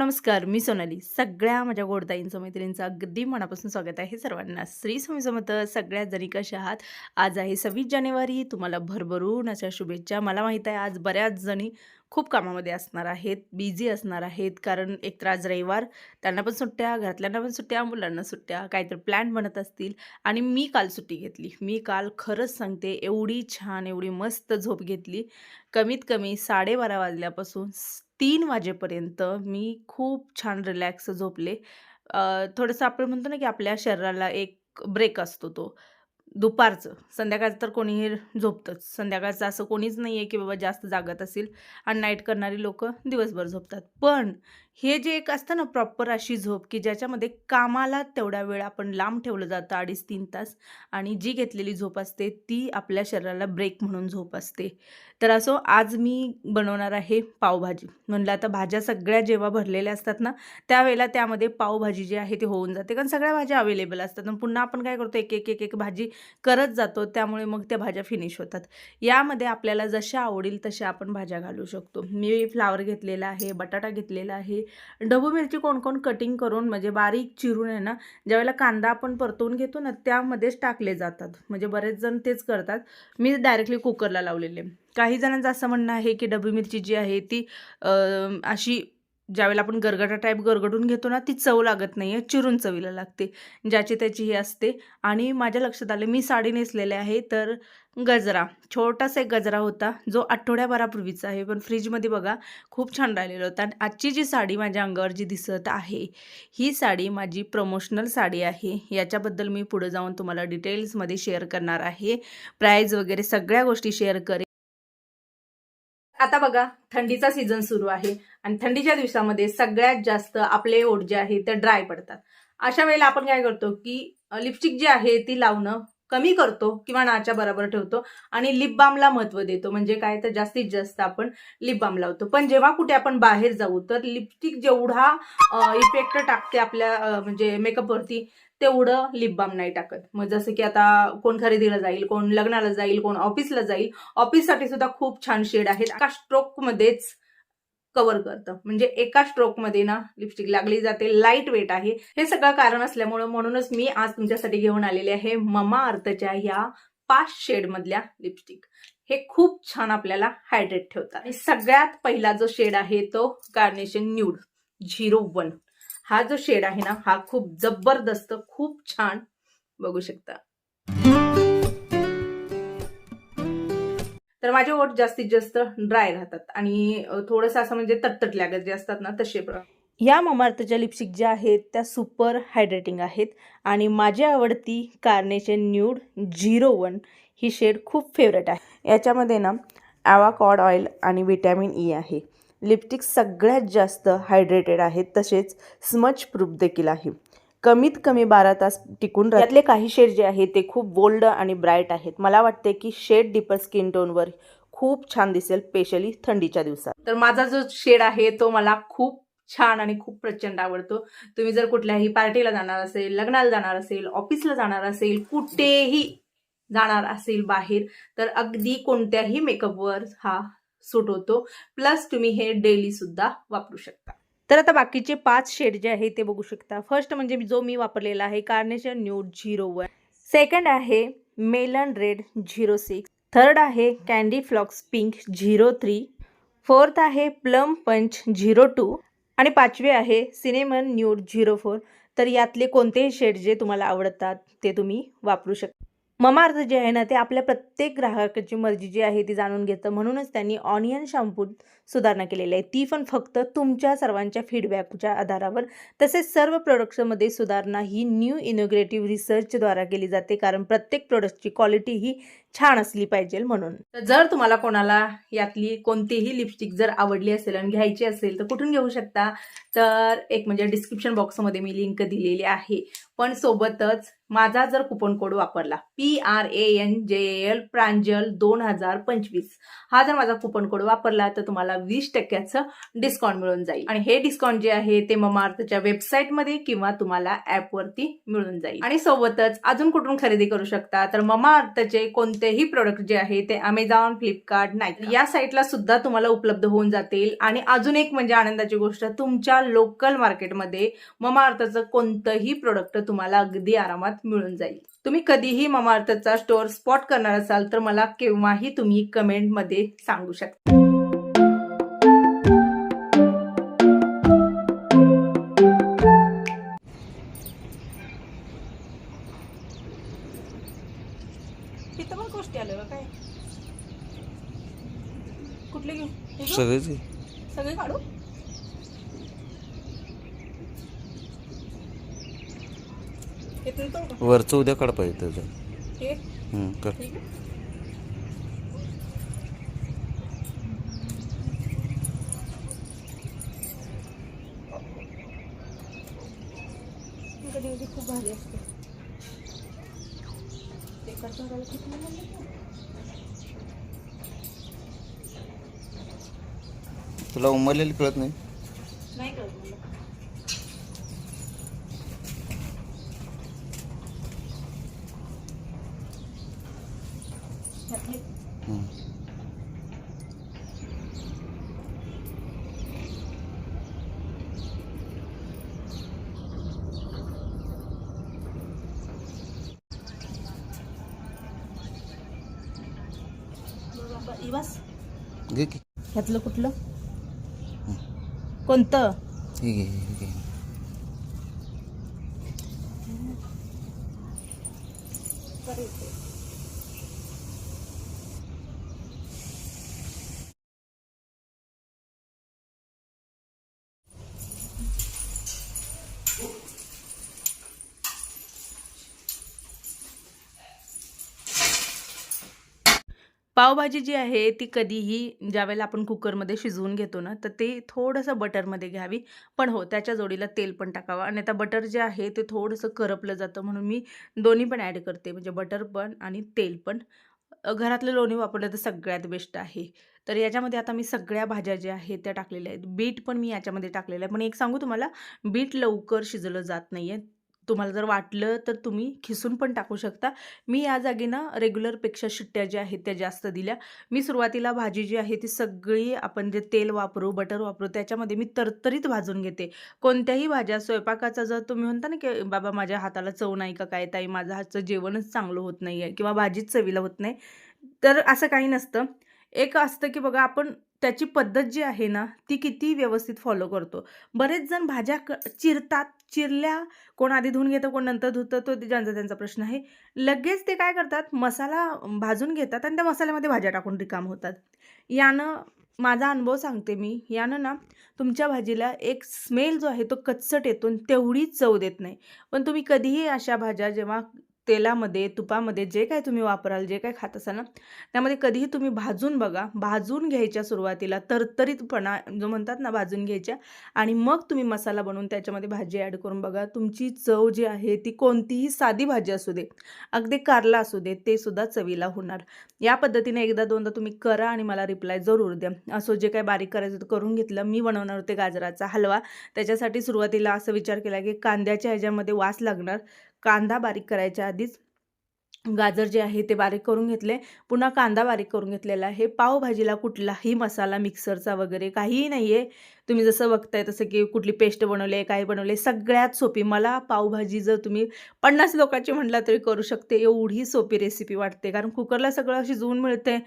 नमस्कार मी सोनाली. सगळ्या माझ्या गोडताईंचं मैत्रिणींचं अगदी मनापासून स्वागत आहे सर्वांना. श्री स्वामी समर्थ सगळ्या जणी कशा आहात? आज आहे सव्वीस जानेवारी. तुम्हाला भरभरून अशा शुभेच्छा. मला माहीत आहे आज बऱ्याच जणी खूप कामामध्ये असणार आहेत बिझी असणार आहेत. कारण एक तर आज रविवार त्यांना पण सुट्ट्या घरातल्यांना पण सुट्ट्या मुलांना सुट्ट्या काहीतरी प्लॅन बनत असतील. आणि मी काल सुट्टी घेतली. मी काल खरंच सांगते एवढी छान एवढी मस्त झोप घेतली. कमीत कमी साडेबारा वाजल्यापासून तीन वाजेपर्यंत मी खूप छान रिलॅक्स झोपले. थोडंसं आपण म्हणतो ना की आपल्या शरीराला एक ब्रेक असतो तो. दुपारचं. संध्याकाळचं तर कोणीही झोपतंच. संध्याकाळचं असं कोणीच नाही आहे की बाबा जास्त जागत असेल आणि नाईट करणारी लोक दिवसभर झोपतात. पण हे जे एक असतं ना प्रॉपर अशी झोप की ज्याच्यामध्ये कामाला तेवढा वेळ आपण लांब ठेवलं जातं अडीच तीन तास आणि जी घेतलेली झोप असते ती आपल्या शरीराला ब्रेक म्हणून झोप असते. तर असो आज मी बनवणार आहे पावभाजी. म्हणलं आता भाज्या सगळ्या जेव्हा भरलेल्या असतात ना त्यावेळेला त्यामध्ये पावभाजी जी आहे ती होऊन जाते. कारण सगळ्या भाज्या अवेलेबल असतात आणि पुन्हा आपण काय करतो एक एक एक एक भाजी करत जातो त्यामुळे मग त्या भाज्या फिनिश होतात. यामध्ये आपल्याला जशा आवडेल तशा आपण भाज्या घालू शकतो. मी फ्लावर घेतलेला आहे बटाटा घेतलेला आहे डबू मिरची कोण कोण कटिंग करून म्हणजे बारीक चिरून आहे ना ज्यावेळेला कांदा आपण परतवून घेतो ना त्यामध्येच टाकले जातात. म्हणजे बरेच जण तेच करतात. मी डायरेक्टली कुकरला लावलेले. काही जणांचं असं म्हणणं आहे की डबू मिरची जी आहे ती अशी ज्यावेळेला आपण गरगटा टाईप गरगटून घेतो ना ती चव लागत नाही आहे चिरून चवीला लागते. ज्याची त्याची ही असते. आणि माझ्या लक्षात आले मी साडी नेसलेले आहे तर गजरा छोटासा एक गजरा होता जो आठवड्याभरापूर्वीचा आहे. पण फ्रीजमध्ये बघा खूप छान राहिलेला होता. आणि आजची जी साडी माझ्या अंगावर जी दिसत आहे ही साडी माझी प्रमोशनल साडी आहे. याच्याबद्दल मी पुढे जाऊन तुम्हाला डिटेल्समध्ये शेअर करणार आहे. प्राईज वगैरे सगळ्या गोष्टी शेअर करेन. आता बघा थंडीचा सीझन सुरू आहे आणि थंडीच्या दिवसामध्ये सगळ्यात जास्त आपले ओठ जे आहे ते ड्राय पडतात. अशा वेळेला आपण काय करतो की लिपस्टिक जी आहे ती लावणं कमी करतो किंवा नाच्या बरोबर ठेवतो आणि लिप बामला महत्त्व देतो. म्हणजे काय? तर जास्तीत जास्त आपण लिप बाम लावतो. पण जेव्हा कुठे आपण बाहेर जाऊ तर लिपस्टिक जेवढा इफेक्ट टाकते आपल्या म्हणजे मेकअपवरती तेवढं लिप बाम नाही टाकत. मग जसं की आता कोण खरेदीला जाईल कोण लग्नाला जाईल कोण ऑफिसला जाईल ऑफिससाठी सुद्धा खूप छान शेड आहेत. एका स्ट्रोकमध्येच कव्हर करतं. म्हणजे एका स्ट्रोकमध्ये ना लिपस्टिक लागली जाते लाइट वेट आहे. हे सगळं कारण असल्यामुळं म्हणूनच मी आज तुमच्यासाठी घेऊन आलेले आहे ममा अर्थच्या ह्या पाच शेड मधल्या लिपस्टिक हे खूप छान आपल्याला हायड्रेट ठेवतात. सगळ्यात पहिला जो शेड आहे तो कार्नेशन न्यूड झिरो वन हा जो शेड आहे ना हा खूप जबरदस्त खूप छान बघू शकता. तर माझे ओठ जास्तीत जास्त ड्राय राहतात आणि थोडंसं असं म्हणजे तटतट लागत जे असतात ना तसे प्र- या ममार्थच्या लिपस्टिक ज्या आहेत त्या सुपर हायड्रेटिंग आहेत आणि माझी आवडती कार्नेचे न्यूड झिरो वन ही शेड खूप फेवरेट आहे. याच्यामध्ये ना ॲवाकॉड ऑइल आणि व्हिटॅमिन ई e आहे. लिपस्टिक सगळ्यात जास्त हायड्रेटेड आहेत तसेच स्मच प्रूफ देखील आहे. कमीत कमी बारा तास टिकून राहत- यातले काही शेड जे आहेत ते खूप बोल्ड आणि ब्राईट आहेत. मला वाटते की शेड डीपर स्किन टोनवर खूप छान दिसेल स्पेशली थंडीच्या दिवसात. तर माझा जो शेड आहे तो मला खूप छान आणि खूप प्रचंड आवडतो. तुम्ही जर कुठल्याही पार्टीला जाणार असेल लग्नाला जाणार असेल ऑफिसला जाणार असेल कुठेही जाणार असेल बाहेर तर अगदी कोणत्याही मेकअपवर हा सूट होतो. प्लस तुम्ही हे डेली सुद्धा वापरू शकता. तर आता बाकीचे पाच शेड जे आहे ते बघू शकता. फर्स्ट म्हणजे जो मी वापरलेला आहे carnation nude zero one second आहे melon red zero six third आहे candy phlox pink zero three fourth आहे प्लम पंच झिरो टू आणि पाचवे आहे सिनेमन न्यूड झिरो फोर तर यातले कोणतेही शेड जे तुम्हाला आवडतात ते तुम्ही वापरू शकता. ममार्थ जे आहे ना ते आपल्या प्रत्येक ग्राहकाची मर्जी जी आहे ती जाणून घेतं. म्हणूनच त्यांनी ऑनियन शॅम्पूत सुधारणा केलेली आहे. ती पण फक्त तुमच्या सर्वांच्या फीडबॅकच्या आधारावर. तसेच सर्व प्रोडक्ट्समध्ये सुधारणा ही न्यू इनोग्रेटिव्ह रिसर्चद्वारा केली जाते. कारण प्रत्येक प्रोडक्टची क्वालिटी ही छान असली पाहिजे म्हणून. तर जर तुम्हाला कोणाला यातली कोणतीही लिपस्टिक जर आवडली असेल आणि घ्यायची असेल तर कुठून घेऊ शकता? तर एक म्हणजे डिस्क्रिप्शन बॉक्समध्ये मी लिंक दिलेली आहे. पण सोबतच माझा जर कुपन कोड वापरला P R A N J L Pranjal दोन हजार पंचवीस. हा जर माझा कुपन कोड वापरला तर तुम्हाला वीस टक्क्याचं डिस्काउंट मिळून जाईल. आणि हे डिस्काउंट जे आहे ते ममार्थच्या वेबसाईटमध्ये किंवा तुम्हाला ॲपवरती मिळून जाईल. आणि सोबतच अजून कुठून खरेदी करू शकता? तर ममाअर्थचे कोणते कोणतेही प्रोडक्ट जे आहे ते अमेझॉन फ्लिपकार्ट नाही या साईटला सुद्धा तुम्हाला उपलब्ध होऊन जातील. आणि अजून एक म्हणजे आनंदाची गोष्ट तुमच्या लोकल मार्केटमध्ये ममा अर्थचं कोणतंही प्रोडक्ट तुम्हाला अगदी आरामात मिळून जाईल. तुम्ही कधीही ममा अर्थचा स्टोअर स्पॉट करणार असाल तर मला केव्हाही तुम्ही कमेंटमध्ये सांगू शकता. सगळेच सगळे काढू? वरचं उद्या काढ पाहिजे त्याचं. हम्म, कर खूप भारी असते. ते कसं करायला खूप नाही म्हणलं का? तुला उमरलेली कळत नाही? नाही कळत मला. ह्यातले हम्म. बाबा, इवास घे की. ह्यातलं कुठलं? कोणतं? हे घे हे घे. पावभाजी जी आहे ती कधीही ज्यावेळेला आपण कुकरमध्ये शिजवून घेतो ना तर ते थोडंसं बटरमध्ये घ्यावी. पण हो त्याच्या जोडीला तेल पण टाकावं. आणि आता बटर जे आहे ते थोडंसं करपलं जातं म्हणून मी दोन्ही पण ॲड करते. म्हणजे बटर पण आणि तेल पण. घरातलं लोणी वापरलं तर सगळ्यात बेस्ट आहे. तर याच्यामध्ये आता मी सगळ्या भाज्या ज्या आहेत त्या टाकलेल्या आहेत. बीट पण मी याच्यामध्ये टाकलेलं आहे. पण एक सांगू तुम्हाला बीट लवकर शिजलं जात नाही आहे तुम्हाला जर वाटलं तर तुम्ही खिसून पण टाकू शकता. मी या जागी ना रेग्युलरपेक्षा शिट्ट्या ज्या आहेत त्या जास्त दिल्या. मी सुरुवातीला भाजी जी आहे ती सगळी आपण जे तेल वापरू बटर वापरू त्याच्यामध्ये मी तरतरीत भाजून घेते. कोणत्याही भाज्या स्वयंपाकाचा जर तुम्ही म्हणता ना की बाबा माझ्या हाताला चव नाही का काय ताई? माझं हातचं जेवणच चांगलं होत नाही आहे किंवा भाजीच चवीला होत नाही. तर असं काही नसतं. एक असतं की बघा आपण त्याची पद्धत जी आहे ना ती किती व्यवस्थित फॉलो करतो. बरेच जण भाज्या क चिरतात. चिरल्या कोण आधी धुवून घेतं कोण नंतर धुतं तो ज्यांचा त्यांचा प्रश्न आहे. लगेच ते काय करतात मसाला भाजून घेतात आणि त्या मसाल्यामध्ये भाज्या टाकून रिकाम होतात. यानं माझा अनुभव सांगते मी यानं ना तुमच्या भाजीला एक स्मेल जो आहे तो कच्चट येतो आणि तेवढी चव देत नाही. पण तुम्ही कधीही अशा भाज्या जेव्हा तेलामध्ये तुपामध्ये जे काय तुम्ही वापराल जे काय खात असाल ना त्यामध्ये कधीही तुम्ही भाजून बघा. भाजून घ्यायच्या सुरुवातीला तरतरीतपणा जो म्हणतात ना भाजून घ्यायच्या आणि मग तुम्ही मसाला बनवून त्याच्यामध्ये भाजी ॲड करून बघा. तुमची चव जी आहे ती कोणतीही साधी भाजी असू दे अगदी कारला असू दे ते सुद्धा चवीला होणार. या पद्धतीने एकदा दोनदा तुम्ही करा आणि मला रिप्लाय जरूर द्या. असं जे काय बारीक करायचं ते करून घेतलं मी बनवणार होते गाजराचा हलवा. त्याच्यासाठी सुरुवातीला असं विचार केला की कांद्याच्या ह्याच्यामध्ये वास लागणार. कांदा बारीक करायच्या आधीच गाजर जे आहे ते बारीक करून घेतले. पुन्हा कांदा बारीक करून घेतलेला आहे. पावभाजीला कुठलाही मसाला मिक्सरचा वगैरे काहीही नाही आहे तुम्ही जसं बघताय तसं की कुठली पेस्ट बनवले काय बनवले सगळ्यात सोपी. मला पावभाजी जर तुम्ही पन्नास लोकांची म्हटला तरी करू शकते. एवढी सोपी रेसिपी वाटते. कारण कुकरला सगळं शिजवून मिळते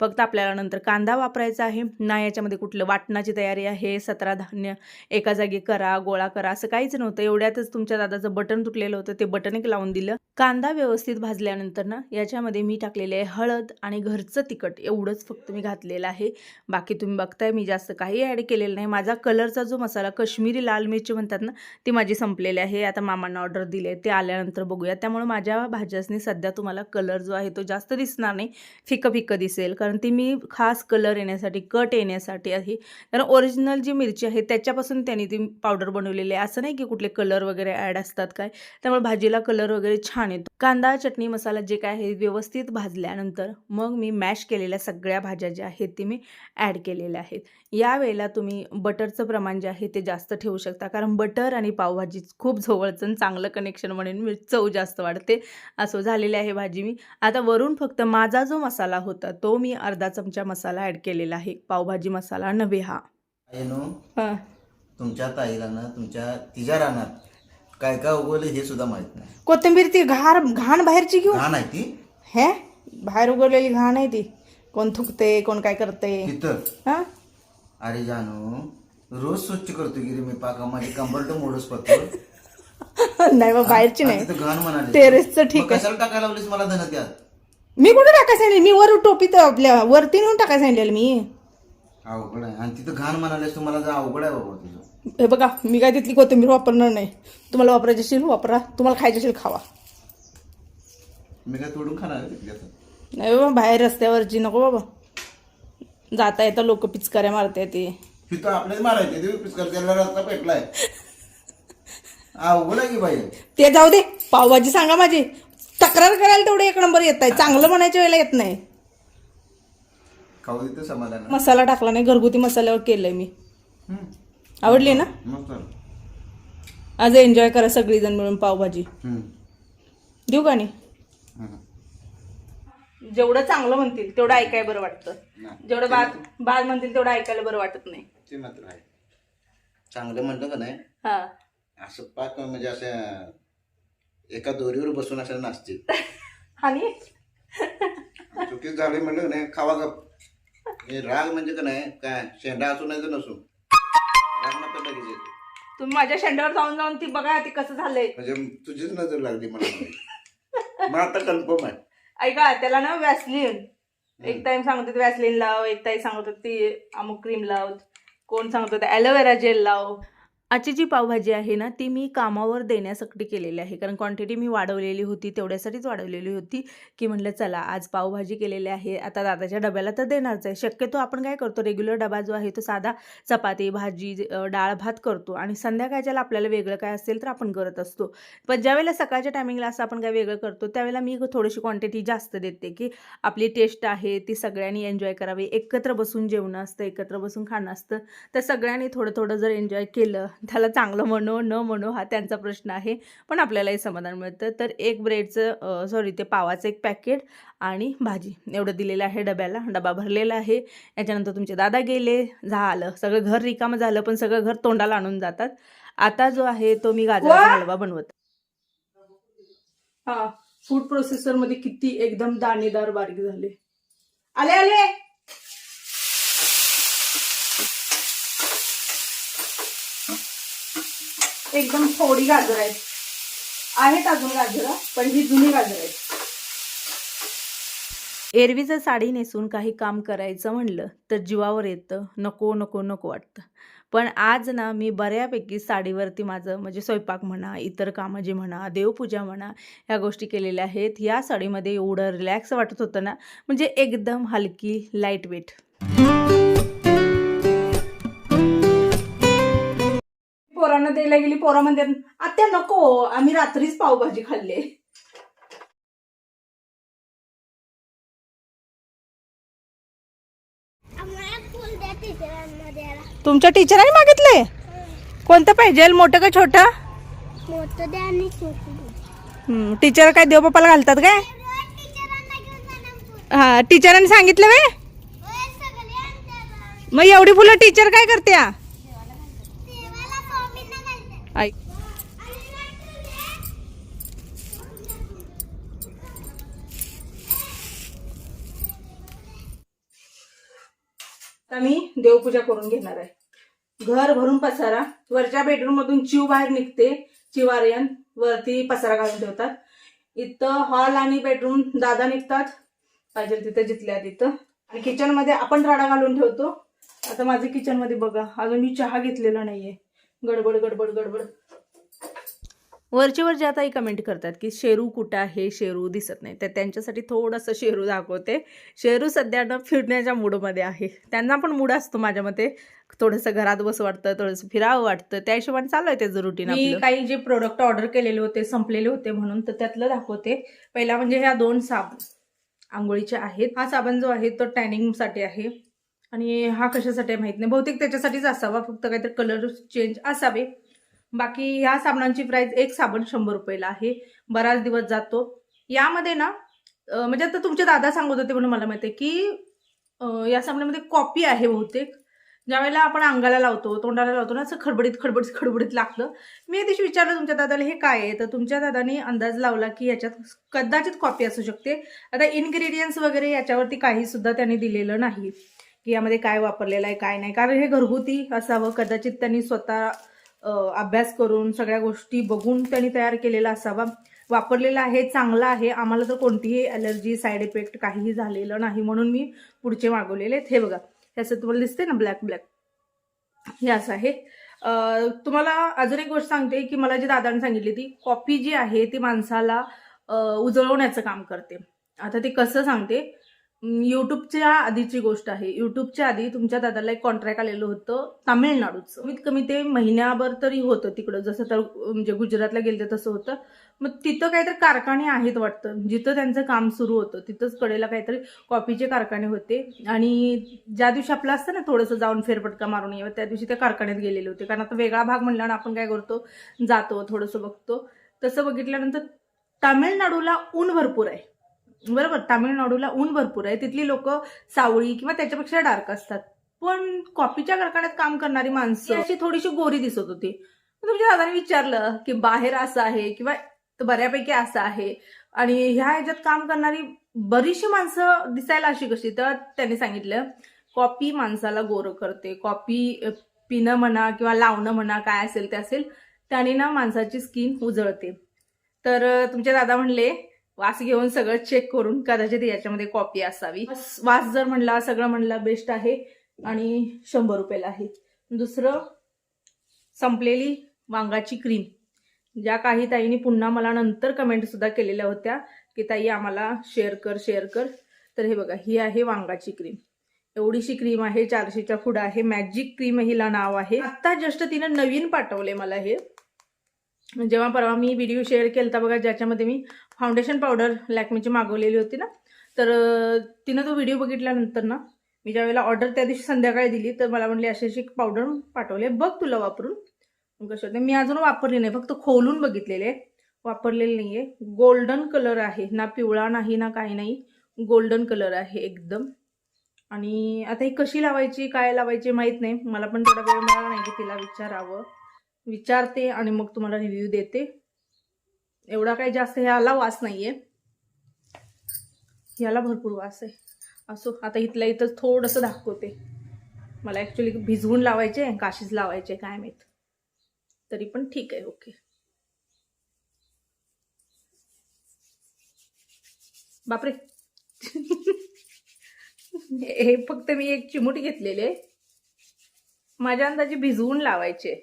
फक्त आपल्याला नंतर कांदा वापरायचा आहे. ना याच्यामध्ये कुठलं वाटणाची तयारी आहे. सतरा धान्य एका जागी करा गोळा करा असं काहीच नव्हतं. एवढ्यातच तुमच्या दादाचं बटन तुटलेलं होतं. ते बटन एक लावून दिलं. कांदा व्यवस्थित भाजल्यानंतर ना याच्यामध्ये मी टाकलेले आहे हळद आणि घरचं तिखट. एवढंच फक्त मी घातलेलं आहे. बाकी तुम्ही बघताय मी जास्त काही ॲड केलेलं नाही. माझा कलरचा जो मसाला कश्मीरी लाल मिरची म्हणतात ना ती माझी संपलेली आहे. आता मामांना ऑर्डर दिली आहे ते आल्यानंतर बघूया. त्यामुळे माझ्या भाज्यासनी सध्या तुम्हाला कलर जो आहे तो जास्त दिसणार नाही. फिकं फिकं दिसेल. कारण ती मी खास कलर येण्यासाठी कट येण्यासाठी आहे. कारण ओरिजिनल जी मिरची आहे त्याच्यापासून त्यांनी ती पावडर बनवलेली आहे. असं नाही की कुठले कलर वगैरे ॲड असतात काय. त्यामुळे भाजीला कलर वगैरे छान येतो. कांदा चटणी मसाला जे काय आहे व्यवस्थित भाजल्यानंतर मग मी मॅश केलेल्या सगळ्या भाज्या ज्या आहेत ते मी ॲड केलेल्या आहेत. यावेळेला तुम्ही बटरचं प्रमाण जे आहे ते जास्त ठेवू शकता. कारण बटर आणि पावभाजी खूप जवळचं आणि चांगलं कनेक्शन म्हणून मी चव जास्त वाढते. असं झालेली आहे भाजी मी. आता वरून फक्त माझा जो मसाला होता तो मी अर्धा चमचा मसाला ॲड केलेला आहे. पावभाजी मसाला नव्हे हा. नो तुमच्या ताईला ना तुमच्या तिच्या रानात काय काय उगवलं हे सुद्धा माहीत नाही. कोथिंबीर ती घार घाण बाहेरची घेऊ घाण आहे ती. हे? बाहेर उगवलेली घाण आहे ती. कोण थुकते कोण काय करते? हा? अरे जानू रोज स्वच्छ करतो की रे मी पाका माझी कंबरट मोडच पडतो नाही बा बाहेरची नाही. तिथं घाण म्हणाले. टेरेसचं ठीक मग आहे. कशाला टाकायला लावलीस मला धन त्यात मी कुठे टाकाय सांगितलं? मी वर टोपीत आपल्या वरती नेऊन टाकाय सांगितलेलं मी. अवघड आहे. आणि तिथं घाण म्हणालेस तुम्हाला जर अवघड आहे बाबा तुझं. हे बघा मी काय तिथली कोथिंबीर वापरणार नाही. तुम्हाला वापरायची असेल वापरा. तुम्हाला खायची असेल खावा. मी काय तोडून खाणार आहे. नाही बाबा बाहेर रस्त्यावरची नको बाबा. जाता येता लोक पिचकाऱ्या मारते ते तिथं आपल्याच मारायचे ते पिस्कर त्याला रस्ता पेटलाय. अवघड आहे की बाई? ते जाऊ दे पावभाजी सांगा माझी. तक्रार करायला तेवढे एक नंबर येत आहे चांगलं म्हणायच्या वेळेला येत नाही. खाऊ तिथं समाधान मसाला टाकला नाही घरगुती मसाल्यावर केलंय मी. हम्म. आवडली ना. आज एन्जॉय करा सगळीजण मिळून पावभाजी. हम्म. देऊ का नाही हम्म. जेवढं चांगलं म्हणतील तेवढं ऐकाय बरं वाटतं. नाही. जेवढं बाद बाद म्हणतील तेवढं ऐकायला बरं वाटत नाही. ते मात्र आहे. चांगलं म्हणलं का नाही? हा. असं पाक म्हणजे असं एका दोरीवर बसून असं नाचतील. आणि? चुकीच झाले म्हणलं का नाही? खावा गप. हे राग म्हणजे का नाही? काय शेंडा असू नाही तर नसू. राग मात्र लगेच येतो तुम्ही माझ्या शेंड्यावर जाऊन जाऊन ती बघा ती कसं झालंय. म्हणजे तुझीच नजर लागली मला. मला आता कन्फर्म आहे. ऐका त्याला ना वॅसलीन एक टाइम सांगत होते वॅसलीन लाव एक टाइम सांगत होती अमुक क्रीम लाव. कोण सांगतो ते ॲलोवेरा जेल लाव. आजची जी पावभाजी आहे ना ती मी कामावर देण्यासाठी केलेली आहे. कारण क्वांटिटी मी वाढवलेली होती तेवढ्यासाठीच वाढवलेली होती की म्हटलं चला आज पावभाजी केलेली आहे. आता दादाच्या डब्याला तर देणारच आहे. शक्यतो आपण काय करतो रेग्युलर डबा जो आहे तो साधा चपाती भाजी डाळ भात करतो आणि संध्याकाळच्याला आपल्याला वेगळं काय असेल तर आपण करत असतो. पण ज्यावेळेला सकाळच्या टायमिंगला असं आपण काय वेगळं करतो त्यावेळेला मी थोडीशी क्वांटिटी जास्त देते की आपली टेस्ट आहे ती सगळ्यांनी एन्जॉय करावी. एकत्र बसून जेवणं असतं एकत्र बसून खाणं असतं. तर सगळ्यांनी थोडं थोडं जर एन्जॉय केलं त्याला चांगलं म्हणो न म्हणो हा त्यांचा प्रश्न आहे. पण आपल्यालाही समाधान मिळतं. तर एक ब्रेडचं सॉरी ते पावाचं एक पॅकेट आणि भाजी. एवढं दिलेलं आहे डब्याला. डबा भरलेला आहे. याच्यानंतर तुमचे दादा गेले. झालं. सगळं घर रिकामं झालं पण सगळं घर तोंडाला आणून जातात. आता जो आहे तो मी गाजराचा हलवा बनवत. हा. फूड प्रोसेसरमध्ये किती एकदम दाणेदार बारीक झाले. आले आले! एकदम थोडी गाजर आहेत. आहेत अजून गाजर पण ही जुनी गाजर आहेत. एरवी जर साडी नेसून काही काम करायचं म्हणलं तर जीवावर येतं. नको नको नको वाटतं. पण आज ना मी बऱ्यापैकी साडीवरती माझं म्हणजे स्वयंपाक म्हणा इतर कामं जी म्हणा देवपूजा म्हणा ह्या गोष्टी केलेल्या आहेत. या साडीमध्ये एवढं रिलॅक्स वाटत होतं ना म्हणजे एकदम हलकी लाइट वेट पोरांना द्यायला गेली पोरा म्हणते आत्या नको आम्ही रात्रीच पावभाजी खाल्ली. तुमच्या टीचरांनी मागितले? कोणतं पाहिजे मोठं का छोटं? मोठं द्या आणि छोटं द्या. टीचर काय देवबापाला घालतात काय? हा टीचरांनी सांगितलं वे? मग एवढी फुलं टीचर काय करते आता मी देवपूजा करून घेणार आहे. घर भरून पसारा वरच्या बेडरूम मधून चिव बाहेर निघते चिवारयन वरती पसारा घालून ठेवतात. इथं हॉल आणि बेडरूम दादा निघतात. पाहिजे तिथं जिथल्या तिथं. आणि किचनमध्ये आपण राडा घालून ठेवतो. आता माझं किचनमध्ये बघा अजून मी चहा घेतलेला नाहीये. गडबड गडबड गडबड. वरचे वर जे आताही कमेंट करतात की शेरू कुठं आहे? शेरू दिसत नाही. तर त्यांच्यासाठी थोडंसं शेरू दाखवते. शेरू सध्या ना फिरण्याच्या मूडमध्ये आहे. त्यांना पण मूड असतो माझ्या मते. थोडंसं घरात बसू वाटतं थोडंसं फिरावं वाटतं. त्या हिशोबाने चालू आहे त्याचं रुटीन मी काही जे प्रोडक्ट ऑर्डर केलेले होते संपलेले होते म्हणून तर त्यातलं दाखवते. पहिला म्हणजे ह्या दोन साबण आंघोळीचे आहेत. हा साबण जो आहे तो टॅनिंगसाठी आहे. आणि हा कशासाठी माहीत नाही. बहुतेक त्याच्यासाठीच असावा. फक्त काहीतरी कलर चेंज असावे. बाकी ह्या साबणांची प्राइस एक साबण शंभर रुपयाला आहे. बराच दिवस जातो. यामध्ये ना म्हणजे आता तुमचे दादा सांगत होते म्हणून मला माहिती आहे की या साबणामध्ये कॉपी आहे बहुतेक. ज्यावेळेला आपण अंगाला लावतो तोंडाला लावतो ना असं खडबडीत खडबडीत खडबडीत लागतं. मी या दिवशी विचारलं तुमच्या दादाला हे काय आहे? तर तुमच्या दादाने अंदाज लावला की याच्यात कदाचित कॉपी असू शकते. आता इन्ग्रेडियंट्स वगैरे याच्यावरती काही सुद्धा त्यांनी दिलेलं नाही. की यामध्ये काय वापरलेलं आहे काय नाही. कारण हे घरगुती असावं. कदाचित त्यांनी स्वतः अभ्यास करून सगळ्या गोष्टी बघून त्यांनी तयार केलेला असावा. वापरलेला आहे चांगला आहे. आम्हाला तर कोणतीही अलर्जी साईड इफेक्ट काहीही झालेलं नाही म्हणून मी पुढचे मागवलेले आहेत. हे बघा. त्याचं तुम्हाला दिसते ना ब्लॅक ब्लॅक हे असं आहे. तुम्हाला अजून एक गोष्ट सांगते की मला जी दादाने सांगितली ती कॉपी जी आहे ती माणसाला उजळवण्याचं काम करते. आता ते कसं सांगते? यूट्यूबच्या आधीची गोष्ट आहे. यूट्यूबच्या आधी तुमच्या दादाला एक कॉन्ट्रॅक्ट आलेलं होतं तामिळनाडूचं. कमीत कमी ते महिन्याभर तरी होतं तिकडं. जसं तर म्हणजे गुजरातला गेलं तसं होतं. मग तिथं काहीतरी कारखाने आहेत वाटतं. जिथं त्यांचं काम सुरू होतं. तिथंच कडेला काहीतरी कॉफीचे कारखाने होते. आणि ज्या दिवशी आपलं असतं ना थोडंसं जाऊन फेरफटका मारून यावं त्या दिवशी त्या कारखान्यात गेलेले होते. कारण आता वेगळा भाग म्हणल्यानं आपण काय करतो जातो थोडंसं बघतो. तसं बघितल्यानंतर तामिळनाडूला ऊन भरपूर आहे. बरोबर तामिळनाडूला ऊन भरपूर आहे. तिथली लोक सावळी किंवा त्याच्यापेक्षा डार्क असतात. पण कॉफीच्या कारखान्यात काम करणारी माणसं अशी थोडीशी गोरी दिसत होती. तुमच्या दादाने विचारलं की बाहेर असं आहे किंवा बऱ्यापैकी असं आहे आणि ह्या ह्याच्यात काम करणारी बरीचशी माणसं दिसायला अशी कशी? तर त्यांनी सांगितलं कॉपी माणसाला गोरं करते. कॉपी पिणं म्हणा किंवा लावणं म्हणा काय असेल ते असेल त्याने ना माणसाची स्किन उजळते. तर तुमचे दादा म्हणले वास घेऊन सगळं चेक करून कदाचित याच्यामध्ये कॉपी असावी. वास जर म्हणला सगळं म्हणला बेस्ट आहे आणि शंभर रुपयाला आहे. दुसरं संपलेली वांगाची क्रीम ज्या काही ताईंनी पुन्हा मला नंतर कमेंट सुद्धा केलेल्या होत्या की ताई आम्हाला शेअर कर शेअर कर. तर हे बघा ही आहे वांगाची क्रीम एवढीशी क्रीम आहे चारशेच्या पुढं आहे. मॅजिक क्रीम हिला नाव आहे. आता जस्ट तिनं नवीन पाठवले मला हे. जेव्हा परवा मी व्हिडिओ शेअर केला बघा ज्याच्यामध्ये मी फाउंडेशन पावडर लॅक्मीची मागवलेली होती ना तर तिनं तो व्हिडिओ बघितल्यानंतर ना मी ज्यावेळेला ऑर्डर त्या दिवशी संध्याकाळी दिली तर मला म्हणली अशी अशी पावडर पाठवले बघ तुला वापरून. मग कसं होतं मी अजून वापरली नाही फक्त खोलून बघितलेले वापरलेले नाही आहे गोल्डन कलर आहे ना पिवळा नाही ना काही नाही. गोल्डन कलर आहे एकदम. आणि आता ही कशी लावायची काय लावायची माहीत नाही. मला पण थोडा वेळ मिळाला नाही की तिला विचारावं. विचारते आणि मग तुम्हाला रिव्ह्यू देते. एवढा काही जास्त ह्याला वास नाही आहे ह्याला भरपूर वास आहे. असो आता इथल्या इथं थोडंसं दाखवते. मला ॲक्च्युली भिजवून लावायचे काशीच लावायचे काय माहीत. तरी पण ठीक आहे ओके. बापरे. हे फक्त मी एक चिमूट घेतलेले माझ्या अंदाजे भिजवून लावायचे.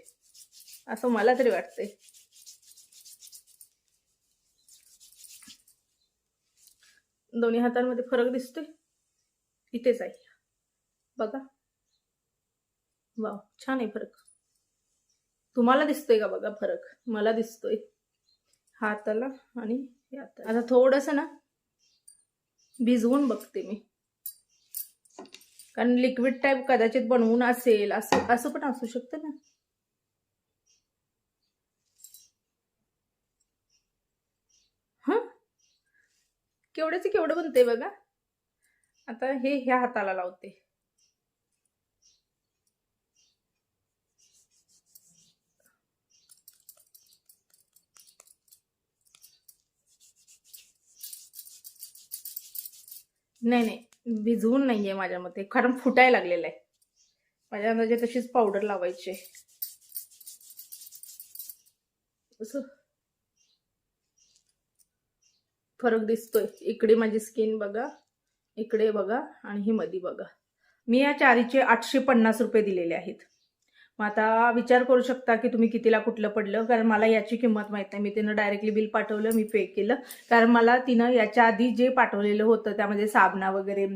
असं मला तरी वाटतंय. दोन्ही हातांमध्ये फरक दिसतोय? इथेच आहे बघा. वाव छान आहे फरक. तुम्हाला दिसतोय का बघा फरक? मला दिसतोय. हाताला आणि हाताला. आता थोडस ना भिजवून बघते मी. कारण लिक्विड टाईप कदाचित बनवून असेल असं असं पण असू शकतं ना हं केवढ्याच केवढं बनते बघा. आता हे ह्या हाताला लावते. नाही नाही भिजवून नाहीये माझ्या मते कारण फुटायला लागलेलं आहे. माझ्या अंदाजे तशीच पावडर लावायची आहे. असं. फरक दिसतोय. इकडे माझी स्किन बघा. इकडे बघा आणि ही मधी बघा. मी या चारीचे आठशे पन्नास रुपये दिलेले आहेत. मग आता विचार करू शकता की तुम्ही कितीला कुठलं पडलं? कारण मला याची किंमत माहीत नाही. मी तिनं डायरेक्टली बिल पाठवलं मी पे केलं. कारण मला तिनं याच्या आधी जे पाठवलेलं होतं त्यामध्ये साबणा वगैरे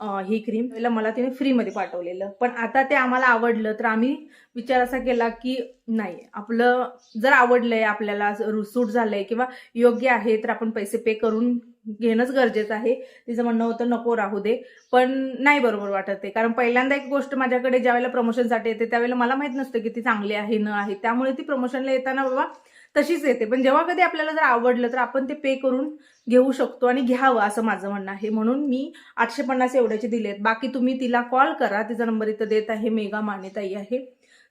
ही क्रीम पहिलं मला तिने फ्रीमध्ये पाठवलेलं. पण आता ते आम्हाला आवडलं तर आम्ही विचार असा केला की नाही आपलं जर आवडलंय आपल्याला सूट झालंय किंवा योग्य आहे तर आपण पैसे पे करून घेणंच गरजेचं आहे. तिचं म्हणणं होतं नको राहू दे. पण नाही बरोबर वाटत आहे कारण पहिल्यांदा एक गोष्ट माझ्याकडे ज्यावेळेला प्रमोशनसाठी येते त्यावेळेला मला माहीत नसतं की ती चांगली आहे न आहे. त्यामुळे ती प्रमोशनला येताना बाबा तशीच येते. पण जेव्हा कधी आपल्याला जर आवडलं तर आपण ते पे करून घेऊ शकतो आणि घ्यावं असं माझं म्हणणं आहे. म्हणून मी आठशे पन्नास एवढ्याचे दिले आहेत बाकी तुम्ही तिला कॉल करा. तिचा नंबर इथं देत आहे. मेगा मानेताई आहे.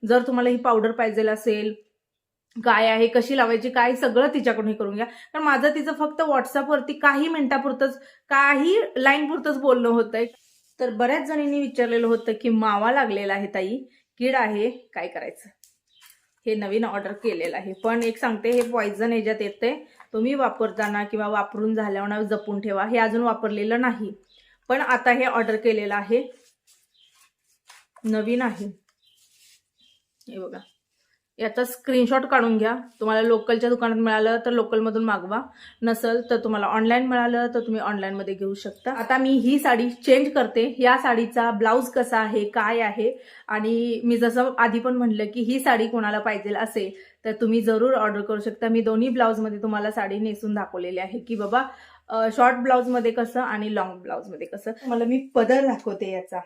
जर तुम्हाला ही पावडर पाहिजे असेल काय आहे कशी लावायची काय सगळं तिच्याकडून हे करून घ्या. कारण माझं तिचं फक्त व्हॉट्सअपवरती काही मिनिटापुरतंच काही लाईनपुरतंच बोलणं होतंय. तर बऱ्याच जणींनी विचारलेलं होतं की मावा लागलेला आहे ताई कीड आहे काय करायचं? हे नवीन ऑर्डर केलेलं आहे. पण एक सांगते हे पॉयझन याच्यात येते तुम्ही वापरताना किंवा वापरून झाल्यावर जपून ठेवा. हे अजून वापरलेलं नाही. पण आता हे ऑर्डर केलेलं आहे. नवीन आहे. हे बघा. याचा स्क्रीनशॉट काढून घ्या. तुम्हाला लोकलच्या दुकानात मिळालं तर लोकलमधून मागवा. नसल तर तुम्हाला ऑनलाईन मिळालं तर तुम्ही ऑनलाईनमध्ये घेऊ शकता. आता मी ही साडी चेंज करते. या साडीचा ब्लाऊज कसा आहे काय आहे? आणि मी जसं आधी पण म्हणलं की ही साडी कोणाला पाहिजे असेल तर तुम्ही जरूर ऑर्डर करू शकता. मी दोन्ही ब्लाऊजमध्ये तुम्हाला साडी नेसून दाखवलेली आहे की बाबा शॉर्ट ब्लाऊजमध्ये कसं आणि लॉंग ब्लाऊजमध्ये कसं. मला मी पदर दाखवते याचा.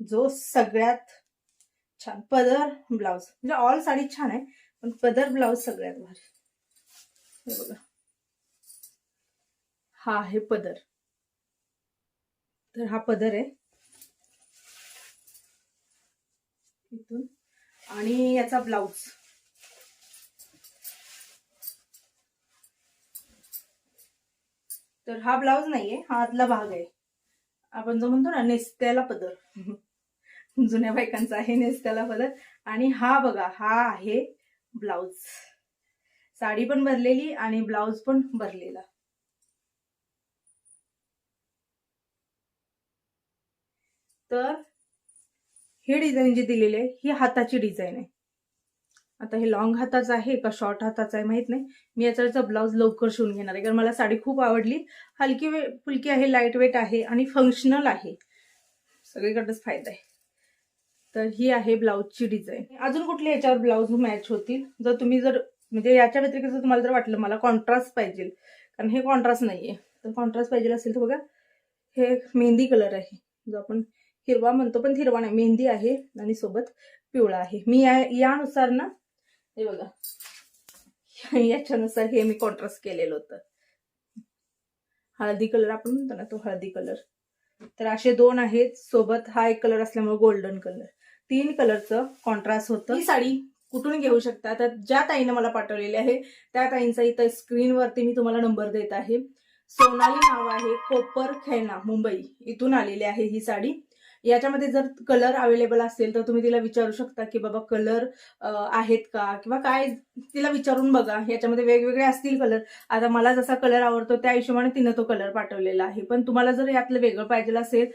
जो सगळ्यात छान. पदर ब्लाऊज. म्हणजे ऑल साडी छान आहे पण पदर ब्लाऊज सगळ्यात भारी. हे बघा. हा आहे पदर. तर हा पदर आहे. इथून. आणि याचा ब्लाऊज. तर हा ब्लाऊज नाहीये हा आतला भाग आहे. आपण जो म्हणतो ना नेस्त्याला पदर. जुन्या बायकांचा आहे नेसत्याला परत आणि हा बघा हा आहे ब्लाऊज. साडी पण भरलेली आणि ब्लाऊज पण भरलेला. तर ही डिझाईन जी दिलेली आहे ही हाताची डिझाईन आहे. आता हे लॉंग हाताचं आहे का शॉर्ट हाताचं आहे माहीत नाही. मी याचा ब्लाऊज लवकर शिवून घेणार आहे कारण मला साडी खूप आवडली. हलकी वे फुलकी आहे लाइट वेट आहे आणि फंक्शनल आहे. सगळीकडेच फायदा आहे. तर ही आहे ब्लाऊजची डिझाईन. अजून कुठली याच्यावर ब्लाऊज मॅच होतील? जर तुम्ही जर म्हणजे याच्या व्यतिरिक्त जर तुम्हाला जर वाटलं मला कॉन्ट्रास्ट पाहिजे. कारण हे कॉन्ट्रास्ट नाहीये. तर कॉन्ट्रास्ट पाहिजे असेल तर बघा हे मेहंदी कलर आहे. जो आपण हिरवा म्हणतो पण हिरवा नाही. मेहंदी आहे आणि सोबत पिवळा आहे. मी या यानुसार ना हे बघा. याच्यानुसार हे मी कॉन्ट्रास्ट केलेलं होतं. हळदी कलर आपण म्हणतो ना तो हळदी कलर तर असे दोन आहेत. सोबत हा एक कलर असल्यामुळे गोल्डन कलर तीन कलरचं कॉन्ट्रास्ट होतं. ही साडी कुठून घेऊ शकता? तर ज्या ताईनं मला पाठवलेली आहे त्या ताईंचा इथं स्क्रीनवरती मी तुम्हाला नंबर देत आहे. सोनाली नाव आहे कोपर खैना मुंबई. इथून आलेली आहे ही साडी. याच्यामध्ये जर कलर अवेलेबल असेल तर तुम्ही तिला विचारू शकता की बाबा कलर आहेत का? किंवा काय? तिला विचारून बघा. याच्यामध्ये वेगवेगळे असतील कलर आता मला जसा कलर आवडतो त्या हिशोबाने तिनं तो कलर पाठवलेला आहे. पण तुम्हाला जर यातलं वेगळं पाहिजे असेल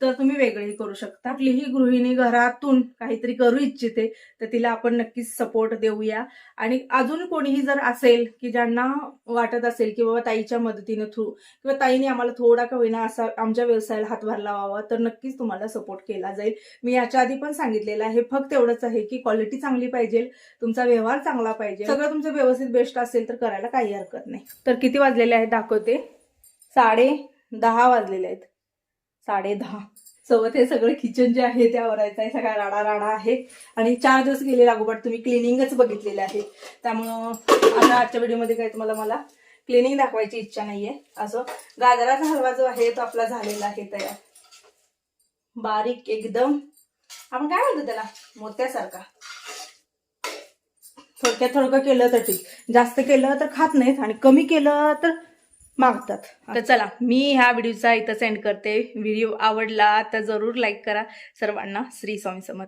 तर तुम्ही वेगळेही करू शकता. कुठलीही गृहिणी घरातून काहीतरी करू इच्छिते तर तिला आपण नक्कीच सपोर्ट देऊया. आणि अजून कोणीही जर असेल की ज्यांना वाटत असेल की बाबा ताईच्या मदतीने थ्रू किंवा ताईने आम्हाला थोडा का होईना असा आमच्या व्यवसायाला हातभार लावावा तर नक्कीच तुम्हाला सपोर्ट केला जाईल. मी याच्या आधी पण सांगितलेलं आहे फक्त एवढंच आहे की क्वालिटी चांगली पाहिजे तुमचा व्यवहार चांगला पाहिजे. सगळं तुमचं व्यवस्थित बेस्ट असेल तर करायला काही हरकत नाही. तर किती वाजलेले आहेत दाखवते. साडे दहा वाजलेले आहेत. साडे दहा. सोबत हे सगळं किचन जे आहे ते आवरायचं आहे. सगळा राडा राडा आहे. आणि चार दिवस गेले लागोपाठ तुम्ही क्लिनिंगच बघितलेले आहे. त्यामुळं आता आजच्या व्हिडिओमध्ये काय तुम्हाला मला क्लिनिंग दाखवायची इच्छा नाहीये. असं गाजराचा हलवा जो आहे तो आपला झालेला आहे तयार. बारीक एकदम. आपण काय म्हणतो त्याला? मोत्यासारखा. थोडक्यात थोडकं केलं तर ठीक. जास्त केलं तर खात नाहीत आणि कमी केलं तर मागतात. तर चला मी ह्या व्हिडिओचा इथं सेंड करते. व्हिडिओ आवडला तर जरूर लाईक करा. सर्वांना श्री स्वामी समर्थ.